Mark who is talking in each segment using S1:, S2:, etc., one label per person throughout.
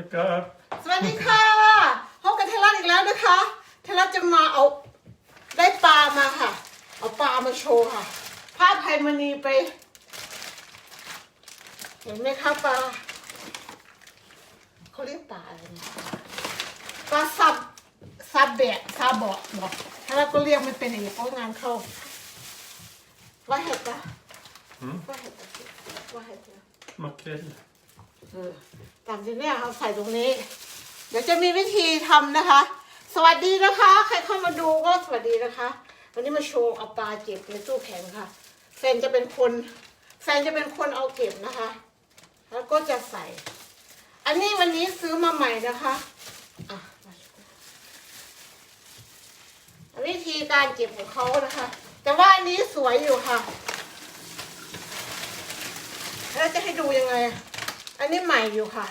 S1: Monica.
S2: สวัสดีค่ะพบกับเทเลรัสอีกแล้วนะคะ เทเลรัสจะมาเอาได้ปลามาค่ะ เอาปลามาโชว์ค่ะผ้าไพมณีไป เห็นไหมคะปลาเขาเรียกปลาอะไรนะปลาซับซับแบะซาบะบอกถ้าเราก็เรียกมันเป็นอย่างนี้เพราะงานเข้าว่าเห็ดปะ
S1: Mm.
S2: ว่าเห็ดปะว่าเห็ดปะ
S1: Makrell.
S2: ตามที่เนี่ยเราใส่ตรงนี้ เดี๋ยวจะมีวิธีทำนะคะ สวัสดีนะคะ ใครเข้ามาดูก็สวัสดีนะคะ วันนี้มาโชว์เอาปลาเก็บในตู้แข็งค่ะ แฟนจะเป็นคนแฟนจะเป็นคนเอาเก็บนะคะ แล้วก็จะใส่ อันนี้วันนี้ซื้อมาใหม่นะคะว์วิธีการเก็บของเขานะคะ แต่ว่าอันนี้สวยอยู่ค่ะ แล้วจะให้ดูยังไง อันนี้ใหม่อยู่ค่ะ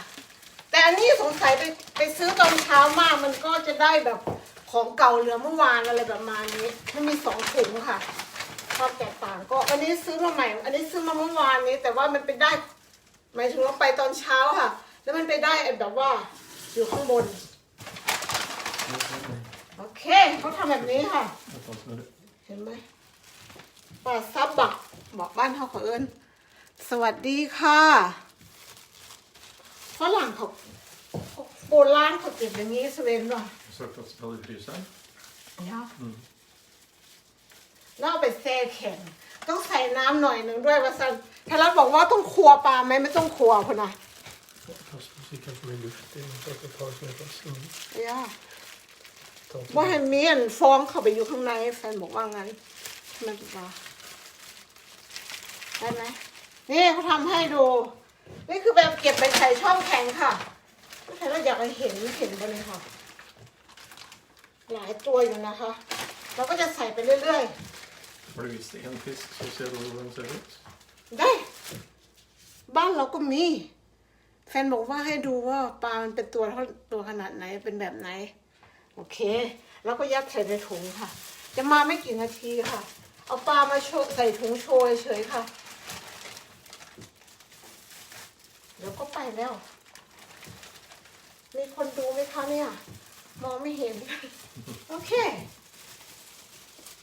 S2: แต่อันนี้สงสัยไปไปซื้อตอนเช้ามากมันก็จะได้แบบของเก่าเหลือเมื่อวานอะไรประมาณนี้มันมีสองถุงค่ะความแตกต่างก็อันนี้ซื้อมาใหม่ อันนี้ซื้อมาเมื่อวานนี้ แต่ว่ามันไปได้ หมายถึงว่าไปตอนเช้าค่ะ แล้วมันไปได้แบบว่าอยู่ข้างบน โอเคเขาทำแบบนี้ค่ะ เห็นไหมปลาซับบักบอกบ้านเขาขาเอิญสวัสดีค่ะ ฝรั่งเขาโบราณเขาเก็บอย่างนี้สเวนว่ะ
S1: Sökt att spela i frysen.
S2: เนี่ย
S1: อืม
S2: แล้วเอาไปแช่แข็ง ต้องใส่น้ำหน่อยหนึ่งด้วยว่าซันถ้าเราบอกว่าต้องครัวปลาไหมไม่ต้องครัวพอนะ
S1: Plastmusik som är luftig. Så att det tar som ett vass.
S2: เนี่ย
S1: Ta
S2: ว่าให้มีอันฟองเข้าไปอยู่ข้างในแฟนบอกว่างั้นไม่เป็นไรได้ไหมนี่เขาทำให้ดู นี่คือแบบเก็บไปใส่ช่องแข็งค่ะไม่ใช่ว่าอยากให้เห็นเห็นไปเลยค่ะ หลายตัวอยู่นะคะ เราก็จะใส่ไปเรื่อย
S1: Har du visst en fisk så ser du hur den ser ut?
S2: ๆ ได้ บ้านเราก็มี แฟนบอกว่าให้ดูว่าปลามันเป็นตัวเท่าตัวขนาดไหนเป็นแบบไหน โอเค แล้วก็ยัดใส่ในถุงค่ะ จะมาไม่กี่นาทีค่ะ เอาปลามาโชว์ใส่ถุงโชว์เฉยๆค่ะ เดี๋ยวก็ไปแล้ว มีคนดูไหมคะเนี่ย มองไม่เห็น โอเค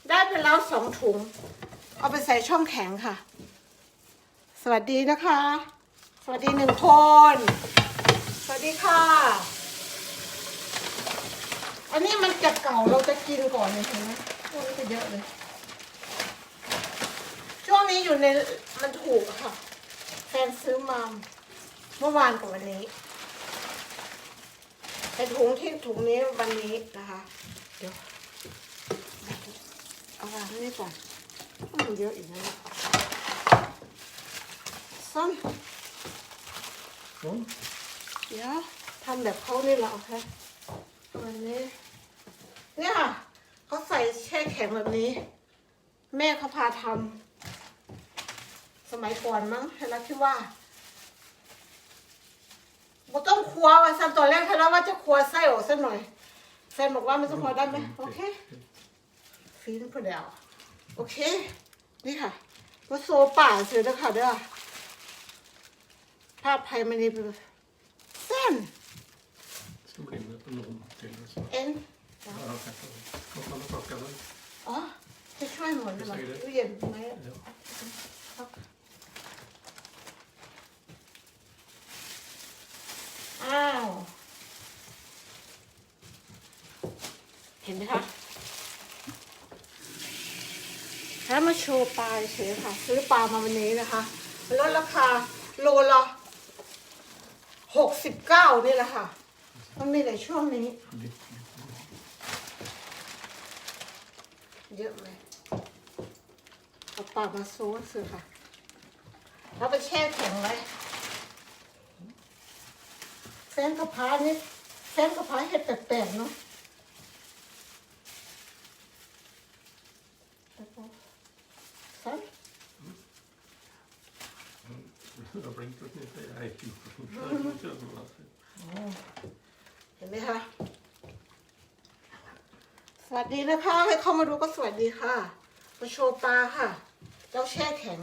S2: ได้ไปแล้วสองถุง เอาไปใส่ช่องแข็งค่ะ สวัสดีนะคะ สวัสดีหนึ่งคน สวัสดีค่ะ อันนี้มันจะเก่าเราจะกินก่อนเลยเห็นไหมพวกนี้ก็เยอะเลย ช่วงนี้อยู่ในมันถูกอะค่ะแฟนซื้อมา เมื่อวานกับวันนี้แต่ถุงที่ถุงนี้วันนี้นะคะ เดี๋ยวเอาวางนี่ก่อนมันเยอะอีกนะเนี่ยซ่อม
S1: Så.
S2: เดี๋ยวทำแบบเขานี่แหละโอเควันนี้ เนี่ยค่ะเขาใส่แช่แข็งแบบนี้ แม่เขาพาทำสมัยก่อนมั้งเห็นแล้วคิดว่า บ่ต้องครัวว่าซ้ำตอนแรกเธอแล้วว่าจะครัวไส้ออกสักหน่อยแฟนบอกว่ามันต้องพอได้ไหมโอเคฟีนพอเดียวโอเค นี่ค่ะว่าโซป่าซื้อนะคะเด้อภาพไพมันนี่เป็นเส้น
S1: Ska brinna på någon till. Så.
S2: เอ็น
S1: Ja, okej. Vad fan har plockat den?
S2: อ๋อจะช่วยหมดเลยเหรอ
S1: ใส่เลย
S2: ตู้เย็นไหม
S1: Ja.
S2: ครับอ้าว เห็นไหมคะแล้วมาโชว์ปลาเฉยค่ะ ซื้อปลามาวันนี้นะคะลดราคาโลละหกสิบเก้านี่แหละค่ะ มันมีในช่วงนี้ เยอะไหมเอาปลามาโซ่ซื้อค่ะ แล้วไปแช่แข็งไว้แฟนกระพรานี่แฟนกระพราเห็ดแปลกๆเนาะสัน
S1: Det har blinkat lite. Nej, fy.
S2: เห็นไหมคะสวัสดีนะคะให้เข้ามาดูก็สวัสดีค่ะมาโชว์ปลาค่ะเจ้าแช่แข็ง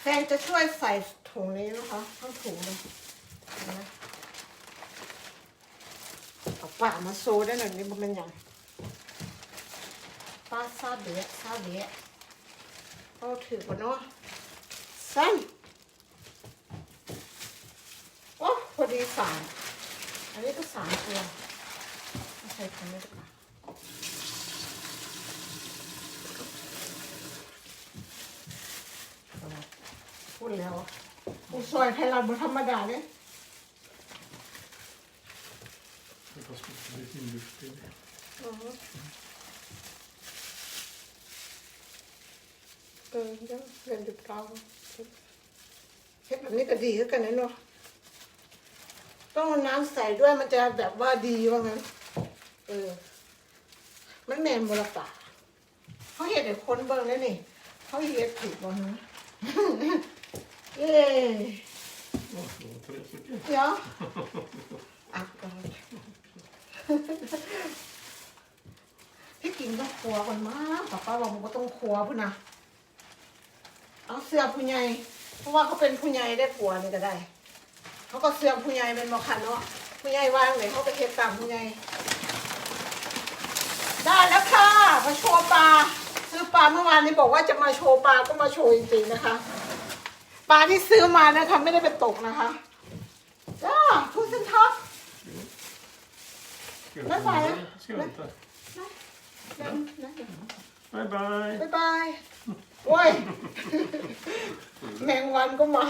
S2: แฟนจะช่วยใส่ถุงนี้นะคะทั้งถุงเลยเห็นไหมเอาปามาโซได้หน่อยนี่มันเป็นอย่างป้าซาเดะซาเดะเอาถือก่อนเนาะสั้นโอ้พอ ดีสามอันนี้ก็สามตัวเอาใส่ถุงนี้ดีกว่าพูดแล้วอุซอยไทยรัฐบนธรรมดาเนี่ย
S1: Det var som att det är inluftning.
S2: อือฮึเออยังเรียนดูเปล่าเฮ็ดแบบนี้ก็ดีคือกันนะเนาะ ต้องเอาน้ำใส่ด้วยมันจะแบบว่าดีว่างั้น เออ มันแมนบละป่าเขาเห็นแต่คนเบิ่งแล้วนี่ เขาเฮ็ดผิดบ่ฮะเย้
S1: Åh, det var tre stycken.
S2: เดี๋ยวอะก่อนพี่กินต้องครัวก่อนมากป้าป้าบอกว่าต้องครัวพุ่นนะเอาเสื้อผู้ใหญ่ เพราะว่าเขาเป็นผู้ใหญ่ได้ผัวนี่ก็ได้ เขาก็เสื้อผู้ใหญ่เป็นมอคันเนาะผู้ใหญ่วางไหนเขาก็เฮ็ดตามผู้ใหญ่ได้แล้วค่ะมาโชว์ปลาซื้อปลาเมื่อวานนี้บอกว่าจะมาโชว์ปลาก็มาโชว์จริงๆนะคะปลาที่ซื้อมานะคะไม่ได้ไปตกนะคะจ้าทุกเส้นทับ
S1: Ska jag
S2: Vad
S1: ta
S2: sa jag?
S1: den? Ska jag inte?
S2: นั่นนั่น
S1: Bye bye.
S2: บายบาย โอ้ย แมงวันก็มา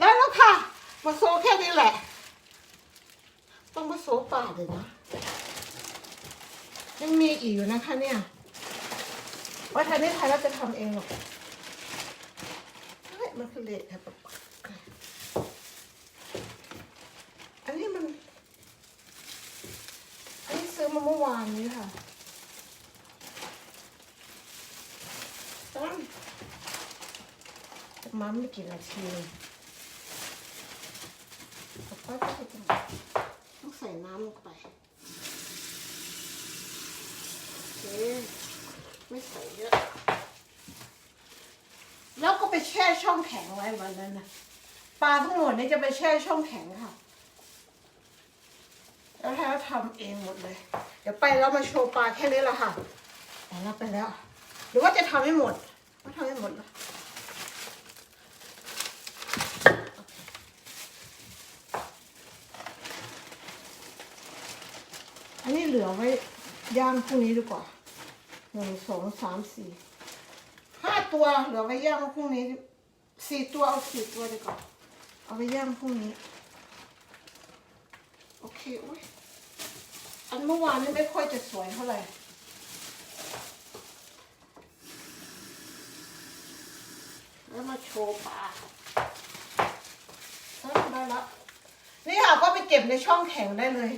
S2: ได้แล้วค่ะ มาโซแค่นี้แหละ ต้องมาโซป่าเลยนะ ยังมีอีกอยู่นะคะเนี่ยว่าทานี้ใครเราจะทำเองหรอกเฮ้ยมันคือเละครับอันนี้มัน อันนี้ซื้อมาเมื่อวานนี้ค่ะตั้งมาไม่กี่นาที ต้องใส่น้ำลงไปโอเคไม่ใส่เยอะ แล้วก็ไปแช่ช่องแข็งไว้วันนั้นนะปลาทั้งหมดนี้จะไปแช่ช่องแข็งค่ะ แล้วให้เราทำเองหมดเลย เดี๋ยวไปแล้วมาโชว์ปลาแค่นี้ละค่ะไปแล้วไปแล้ว หรือว่าจะทำให้หมดว่ทำให้หมดเหรออันนี้ เหลือไว้ย่างพรุ่งนี้ดีกว่าหนึ่งสองสามสี่ห้าตัวเหลือไว้ย่างพรุ่งนี้สี่ตัวเอาสี่ตัวดีกว่าเอาไว้ย่างพรุ่งนี้ โอเคอุ้ยอันเมื่อวานนี่ไม่ค่อยจะสวยเท่าไหร่แล้วมาโชว์ปลาได้ละนี่ค่ะก็ไปเก็บในช่องแข็งได้เลย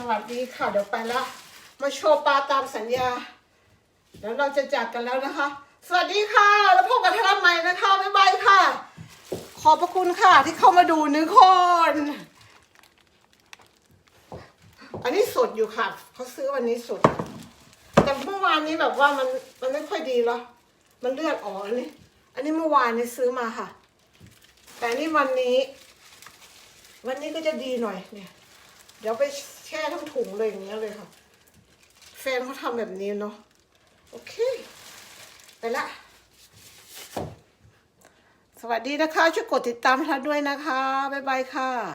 S2: สวัสดีค่ะ เดี๋ยวไปละ มาโชว์ปลาตามสัญญา เดี๋ยวเราจะจากกันแล้วนะคะ สวัสดีค่ะ แล้วพบกันท่าใหม่นะคะ บ๊ายบายค่ะ ขอบพระคุณค่ะที่เข้ามาดูหนึ่งคน อันนี้สดอยู่ค่ะ เขาซื้อวันนี้สด แต่เมื่อวานนี้แบบว่ามันมันไม่ค่อยดีแล้วมันเลือดออกอันนี้ อันนี้เมื่อวานนี้ซื้อมาค่ะ แต่นี่วันนี้ วันนี้ก็จะดีหน่อยเนี่ย เดี๋ยวไป แช่ทั้งถุงเลยอย่างเงี้ยเลยค่ะ แฟนเขาทำแบบนี้เนาะโอเค ไปละ สวัสดีนะคะ ช่วยกดติดตามทันด้วยนะคะ บ๊ายบายค่ะ